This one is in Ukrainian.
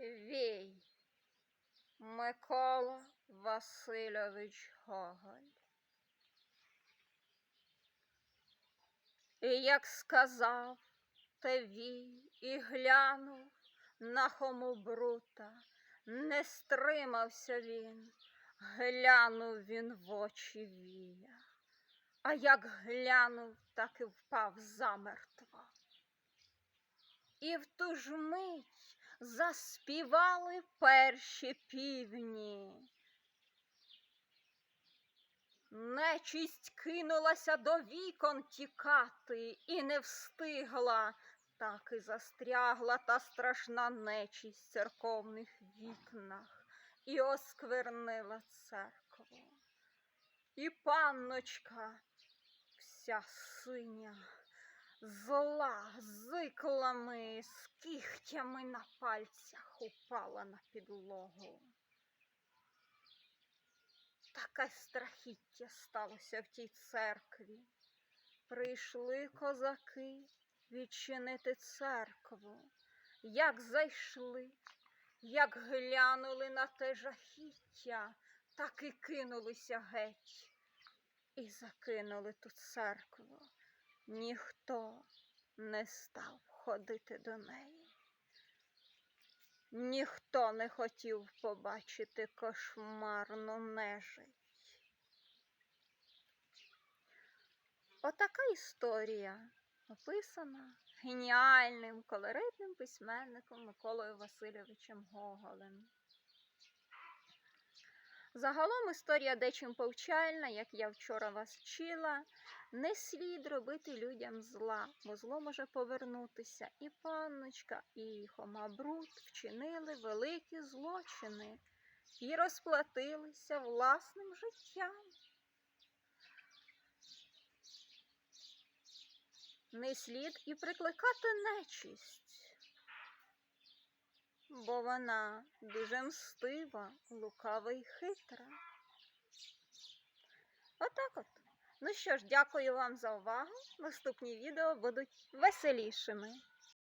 Вій Микола Васильович Гоголь. І як сказав те вій і глянув на хомобрута, не стримався він, глянув він в очі вія, а як глянув, так і впав замертво. І в ту ж мить заспівали перші півні. Нечість кинулася до вікон тікати і не встигла, так і застрягла та страшна нечість в церковних вікнах і осквернила церкву. І панночка вся синя, зла, з кігтями на пальцях упала на підлогу. Таке страхіття сталося в тій церкві. Прийшли козаки відчинити церкву. Як зайшли, як глянули на те жахіття, так і кинулися геть. І закинули ту церкву. Ніхто не став ходити до неї. Ніхто не хотів побачити кошмарну нежить. Отака історія описана геніальним колоритним письменником Миколою Васильовичем Гоголем. Загалом історія дечим повчальна, як я вчора вас вчила, не слід робити людям зла, бо зло може повернутися. І панночка, і Хомабрут вчинили великі злочини і розплатилися власним життям. Не слід і прикликати нечисть, бо вона дуже мстива, лукава і хитра. Отак от. Ну що ж, дякую вам за увагу. Наступні відео будуть веселішими.